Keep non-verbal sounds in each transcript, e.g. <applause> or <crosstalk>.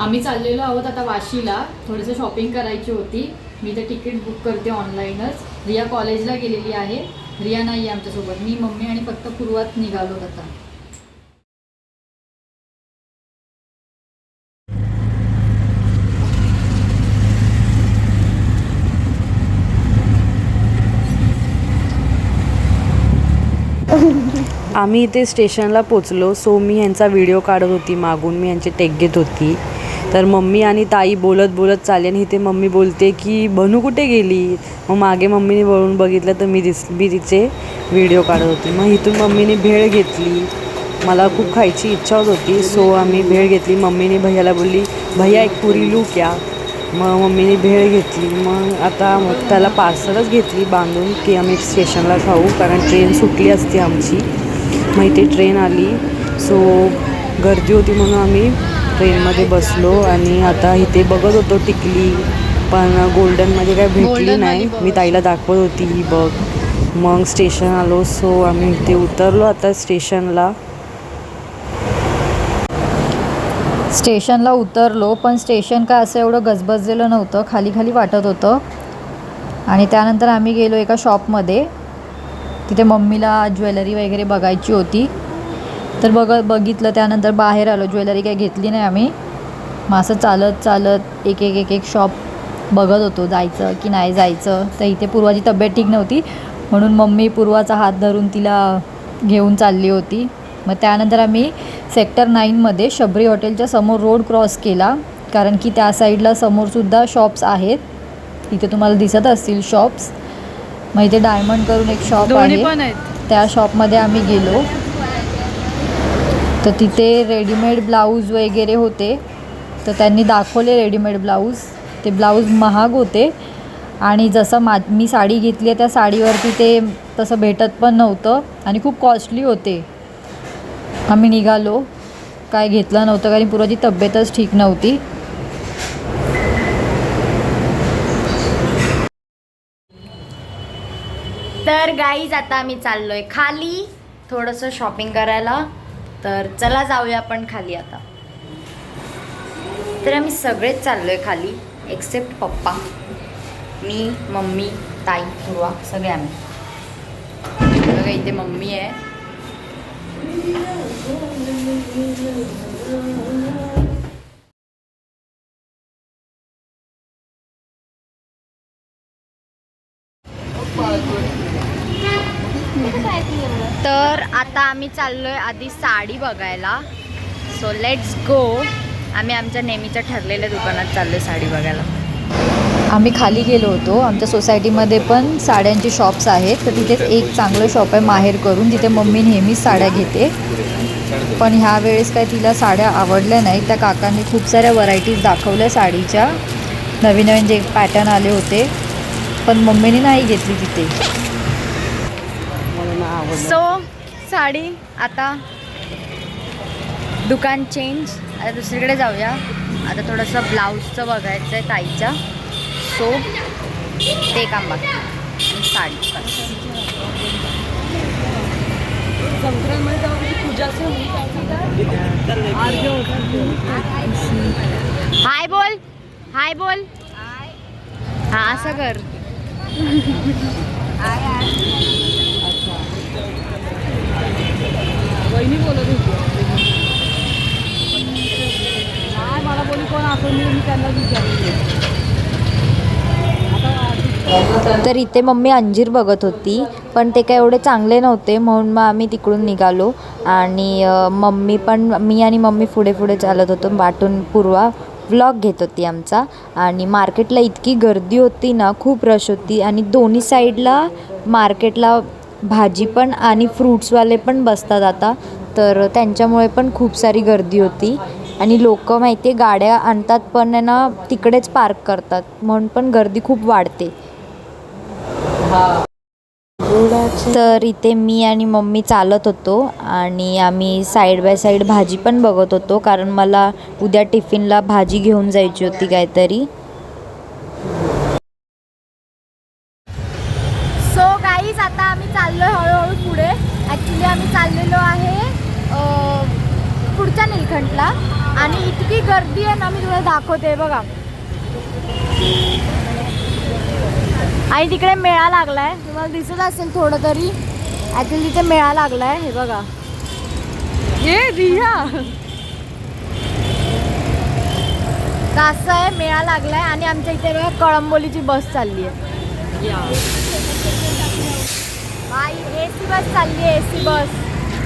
आम्ही चाललेलो आहोत आता वाशीला. थोडंसं शॉपिंग करायची होती. मी तर तिकीट बुक करते ऑनलाईनच रिया कॉलेजला गेलेली आहे. रिया नाही आहे आमच्यासोबत. मी मम्मी आणि फक्त पूर्वात निघालो आता. आम्ही इथे स्टेशनला पोचलो. सो मी यांचा व्हिडिओ काढत होती मागून. मी यांचे टेक घेत होती. तर मम्मी आणि ताई बोलत बोलत चालली आणि इथे मम्मी बोलते की बनू कुठे गेली? मग मागे मम्मीने वळून बघितलं तर मी दिस मी तिचे व्हिडिओ काढत होती. मग इथून मम्मीने भेळ घेतली. मला खूप खायची इच्छा होत होती सो आम्ही भेळ घेतली. मम्मीने भैयाला बोलली भैया एक पुरी लू क्या? मग मम्मीने भेळ घेतली. मग आता मग त्याला पार्सलच घेतली बांधून की आम्ही स्टेशनला खाऊ कारण ट्रेन सुटली असती आमची. मग इथे ट्रेन आली. सो गर्दी होती म्हणून आम्ही ट्रेनमध्ये बसलो आणि आता इथे बघत होतो टिकली पण गोल्डनमध्ये काय भेटली नाही. मी ताईला दाखवत होती ही बघ. मग स्टेशन आलो सो आम्ही इथे उतरलो आता स्टेशनला. स्टेशनला उतरलो पण स्टेशन काय असं एवढं गजबजलेलं नव्हतं खाली खाली वाटत होतं. आणि त्यानंतर आम्ही गेलो एका शॉपमध्ये तिथे मम्मीला ज्वेलरी वगैरे बघायची होती. तर बघ बघितलं त्यानंतर बाहेर आलो ज्वेलरी काही घेतली नाही आम्ही. मग असं चालत चालत एक एक एक एक शॉप बघत होतो जायचं की नाही जायचं. तर इथे पूर्वाची तब्येत ठीक नव्हती. म्हणून मम्मी पूर्वाचा हात धरून तिला घेऊन चालली होती. मग त्यानंतर आम्ही सेक्टर नाईनमध्ये शबरी हॉटेलच्या समोर रोड क्रॉस केला. कारण की त्या साईडला समोरसुद्धा शॉप्स आहेत. इथे तुम्हाला दिसत असतील शॉप्स मग इथे डायमंड करून एक शॉप आहे. त्या शॉपमध्ये आम्ही गेलो. तर तिथे रेडीमेड ब्लाऊज वगैरे होते. तर त्यांनी दाखवले रेडीमेड ब्लाऊज. ते ब्लाऊज महाग होते. आणि जसं मा मी साडी घेतली आहे त्या साडीवरती ते तसं भेटत पण नव्हतं. आणि खूप कॉस्टली होते. आम्ही निघालो. काय घेतलं नव्हतं कारण पुराची तब्येतच ठीक नव्हती. तर गाईज आता आम्ही चाललो आहे खाली. थोडंसं शॉपिंग करायला. तर चला जाऊया आपण खाली आता. तर आम्ही सगळेच चाललो आहे खाली एक्सेप्ट पप्पा. मी मम्मी ताई पूर्वा सगळे आम्ही. सगळे इथे मम्मी आहे तर आता आम्ही चाललोय आधी साडी बघायला. सो लेट्स गो आम्ही आमच्या नेहमीच्या ठरलेल्या दुकानात चाललोय साडी बघायला. आम्ही खाली गेलो होतो. आमच्या सोसायटीमध्ये पण साड्यांचे शॉप्स आहेत. तर तिथेच एक चांगलं शॉप आहे माहेर करून जिथे मम्मी नेहमीच साड्या घेते. पण ह्या वेळेस काय तिला साड्या आवडल्या नाही त्या काकांनी खूप साऱ्या व्हरायटीज दाखवल्या साडीच्या. नवीन नवीन जे पॅटर्न आले होते. पण मम्मीने नाही घेतली तिथे. सो साडी आता दुकान चेंज आता दुसरीकडे जाऊया. आता थोडंसं ब्लाऊजचं बघायचं आहे ताईच्या सो ते काम आणि साडी. हाय बोल. हाय बोल. हा असं कर. वहिनी बोलत होती. नाही मला बोली कोण असं मी त्यांना विचारले. तर इथे मम्मी अंजीर बघत होती पण ते काय एवढे चांगले नव्हते म्हणून मग आम्ही तिकडून निघालो. आणि मम्मी पण मी आणि मम्मी पुढे पुढे चालत होतो वाटून पूर्वा व्लॉग घेत होती आमचा. आणि मार्केटला इतकी गर्दी होती ना खूप रश होती. आणि दोन्ही साईडला मार्केटला भाजी पण आणि फ्रूट्सवाले पण बसतात आता. तर त्यांच्यामुळे पण खूप सारी गर्दी होती. आणि लोक माहिती आहे गाड्या आणतात पण आहे ना तिकडेच पार्क करतात. म्हणून पण गर्दी खूप वाढते. तर इथे मी आणि मम्मी चालत होतो. आणि आम्ही साईड बाय साईड भाजी पण बघत होतो. कारण मला उद्या टिफिनला भाजी घेऊन जायची होती काहीतरी सो गाईज आता आम्ही चाललोय हळूहळू पुढे ॲक्च्युली आम्ही चाललेलो आहे अं, पुढच्या निलखंडला आणि इतकी गर्दी आहे ना मी तुला दाखवते बघा. आणि तिकडे मेळा लागलाय. तुम्हाला दिसत असेल थोडं तरी ॲक्च्युली तिथे मेळा लागलाय हे बघा. ये रिया. असं आहे मेळा लागलाय आणि आमच्या इथे बघा कळंबोलीची बस चालली आहे. बाई ए सी बस चालली आहे ए सी बस.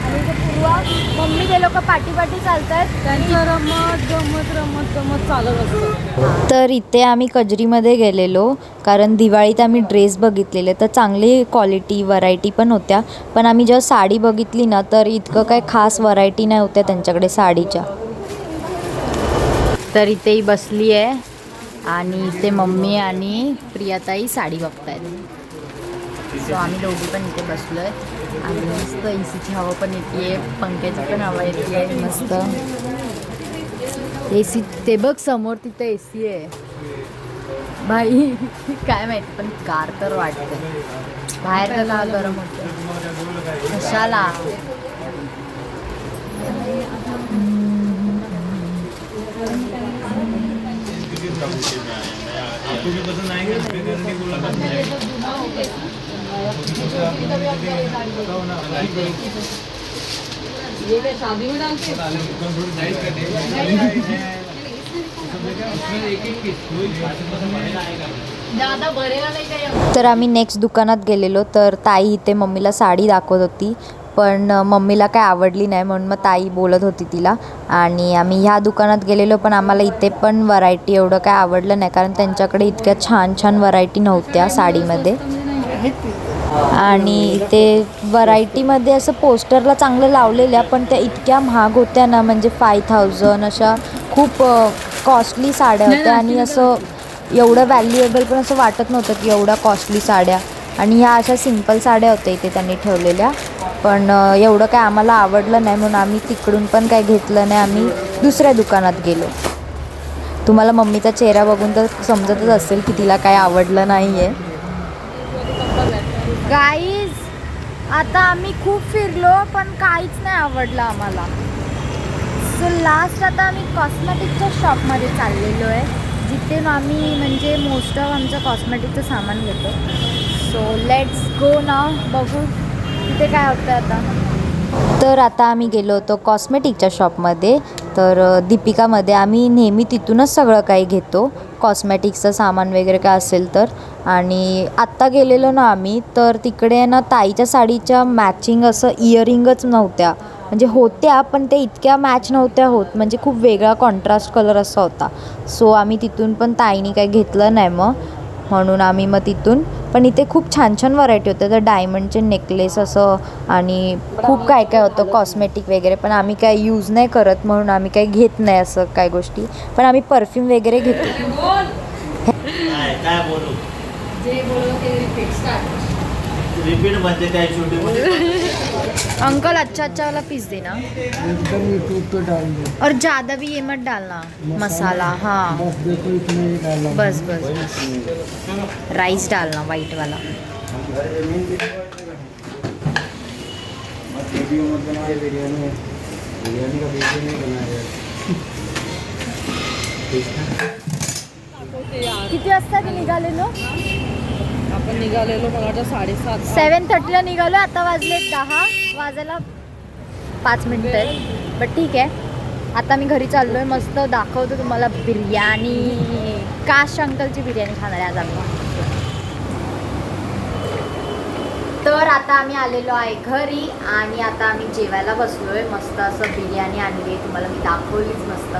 आणि पूर्वा मम्मी ते लोक पाठी पाठी चालतात त्यांचं रमत गमत रमत गमत चालत असतं. तर इथे आम्ही कजरीमध्ये गेलेलो कारण दिवाळीत आम्ही ड्रेस बघितलेले तर चांगली क्वालिटी व्हरायटी पण होत्या. पण आम्ही जेव्हा साडी बघितली ना तर इतकं काय खास व्हरायटी नाही होत्या त्यांच्याकडे साडीच्या. तर इथेही बसली आहे आणि इथे मम्मी आणि प्रियाताई साडी बघतायत. सो आम्ही दोघी पण इथे बसलो आहे आणि मस्त ए सीची हवा पण येते पंख्याची पण हवा येते आहे मस्त. ए सी ते बघ समोर तिथं ए सी आहे. भाई काय माहिती पण कार तर वाटते बाहेर तर गरम होतं कशाला? तर आम्ही नेक्स्ट दुकानात गेलेलो तर ताई इथे मम्मीला साडी दाखवत होती. पण मम्मीला काय आवडली नाही म्हणून मग ताई बोलत होती तिला. आणि आम्ही ह्या दुकानात गेलेलो पण आम्हाला इथे पण व्हरायटी एवढं काय आवडलं नाही कारण त्यांच्याकडे इतक्या छान छान व्हरायटी नव्हत्या साडीमध्ये. आणि ते व्हरायटीमध्ये असं पोस्टरला चांगलं लावलेल्या पण त्या इतक्या महाग होत्या ना म्हणजे फाय थाउजंड अशा खूप कॉस्टली साड्या होत्या. आणि असं एवढं व्हॅल्युएबल पण असं वाटत नव्हतं की एवढ्या कॉस्टली साड्या. आणि ह्या अशा सिंपल साड्या होत्या इथे त्यांनी ठेवलेल्या. पण एवढं काय आम्हाला आवडलं नाही म्हणून आम्ही तिकडून पण काय घेतलं नाही. आम्ही दुसऱ्या दुकानात गेलो. तुम्हाला मम्मीचा चेहरा बघून तर समजतच असेल की तिला काय आवडलं नाही आहे गाईज आता आम्ही खूप फिरलो पण काहीच नाही आवडलं आम्हाला. सो लास्ट आता आम्ही कॉस्मेटिकच्या शॉपमध्ये चाललेलो आहे जिथे आम्ही म्हणजे मोस्ट ऑफ आमचं कॉस्मेटिकचं सामान घेतो. सो लेट्स गो नाव बघू तिथे काय होतं आता. तर आता आम्ही गेलो होतो कॉस्मेटिकच्या शॉपमध्ये तर दीपिकामध्ये आम्ही नेहमी तिथूनच सगळं काही घेतो. कॉस्मेटिक्सचं सामान वगैरे काय असेल तर. आणि आत्ता गेलेलो ना आम्ही तर तिकडे ना ताईच्या साडीच्या मॅचिंग असं इयरिंगच नव्हत्या. म्हणजे होत्या पण ते इतक्या मॅच नव्हत्या होत. म्हणजे खूप वेगळा कॉन्ट्रास्ट कलर असा होता. सो आम्ही तिथून पण ताईने काही घेतलं नाही मग. म्हणून आम्ही मग तिथून. पण इथे खूप छान छान व्हरायटी होत्या तर डायमंडचे नेकलेस असं आणि खूप काय काय होतं कॉस्मेटिक वगैरे. पण आम्ही काय यूज नाही करत म्हणून आम्ही काही घेत नाही असं काय गोष्टी. पण आम्ही परफ्यूम वगैरे घेतो. रिपीट म्हणजे काय? छोटी <laughs> अंकल अच्छा अच्छा वाला पीस देना एकदम यूट्यूब पे डाल दो. और ज़्यादा भी ये मत डालना. मसाला. हाँ. बस देखो ही डाला बस बस बस. राइस डालना वाइट वाला. वीडियो मत बनाओ बिरयानी बिरयानी का वीडियो नहीं बनाया किती वाजता निघालेलो आपण निघालेलो मला वाटतं साडेसात सेवन थर्टीला निघालो आता वाजले दहा वाजायला पाच मिनटं आहे बट ठीक आहे. आता मी घरी चाललो आहे मस्त दाखवतो तुम्हाला बिर्याणी. काश अंकलची बिर्याणी खाणार आहे आज आम्ही. तर आता आम्ही आलेलो आहे घरी आणि आता आम्ही जेवायला बसलो आहे मस्त असं बिर्याणी आणली आहे तुम्हाला मी दाखवलीच मस्त.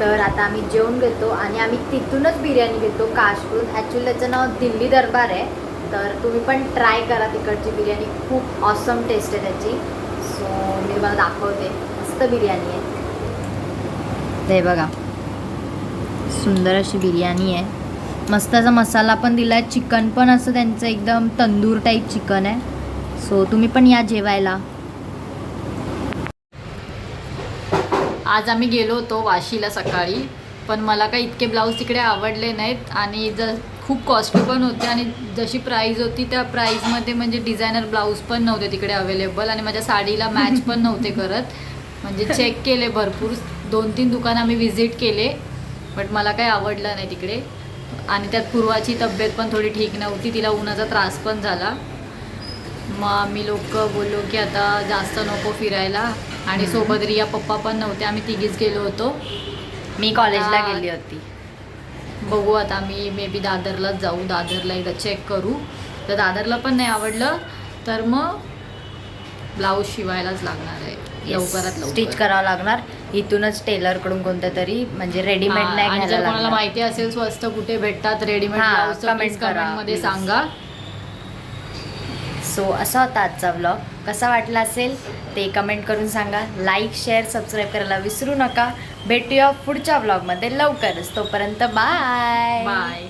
तर आता आम्ही जेवण घेतो आणि आम्ही तिथूनच बिर्याणी घेतो काशकडून ॲक्च्युली त्याचं नाव दिल्ली दरबार आहे. तर तुम्ही पण ट्राय करा तिकडची बिर्याणी. खूप ऑसम टेस्ट आहे त्याची. सो मी तुम्हाला दाखवते. मस्त बिर्याणी आहे. ते बघा. सुंदर अशी बिर्याणी आहे. मस्त असा मसाला पण दिला आहे चिकन पण असं त्यांचं एकदम तंदूर टाईप चिकन आहे. सो तुम्ही पण या जेवायला. आज आम्ही गेलो होतो वाशीला सकाळी पण मला काही इतके ब्लाऊज तिकडे आवडले नाहीत आणि ज खूप कॉस्टली पण होते आणि जशी प्राईज होती त्या प्राईजमध्ये म्हणजे डिझायनर ब्लाऊज पण नव्हते तिकडे अवेलेबल आणि माझ्या साडीला मॅच पण नव्हते करत. म्हणजे चेक केले भरपूर दोन तीन दुकान आम्ही व्हिजिट केले बट मला काही आवडलं नाही तिकडे. आणि त्यात पूर्वाची तब्येत पण थोडी ठीक नव्हती तिला उन्हाचा त्रास पण झाला. मग आम्ही लोक बोललो की आता जास्त नको फिरायला. आणि सोबत रिया पप्पा पण नव्हते आम्ही तिघीच गेलो होतो. मी कॉलेजला गेली होती. बघू आता आम्ही मे बी दादरलाच जाऊ दादरला एकदा चेक करू. तर दादरला पण नाही आवडलं तर मग ब्लाऊज शिवायलाच लागणार आहे. लवकरात लवकर. स्टिच करावं लागणार. इथूनच टेलरकडून कोणत्या तरी म्हणजे रेडीमेड हा, नाही आणि घ्यायला जर कोणाला लागणार. माहिती असेल स्वस्त कुठे भेटतात रेडीमेड हा, ब्लाऊज comment करा, मध्ये please. सांगा सो असा होता आजचा व्लॉग कसा वाटला असेल ते कमेंट करून सांगा. लाईक शेअर सबस्क्राईब करायला विसरू नका. भेटूया पुढच्या ब्लॉगमध्ये लवकरच. तोपर्यंत बाय बाय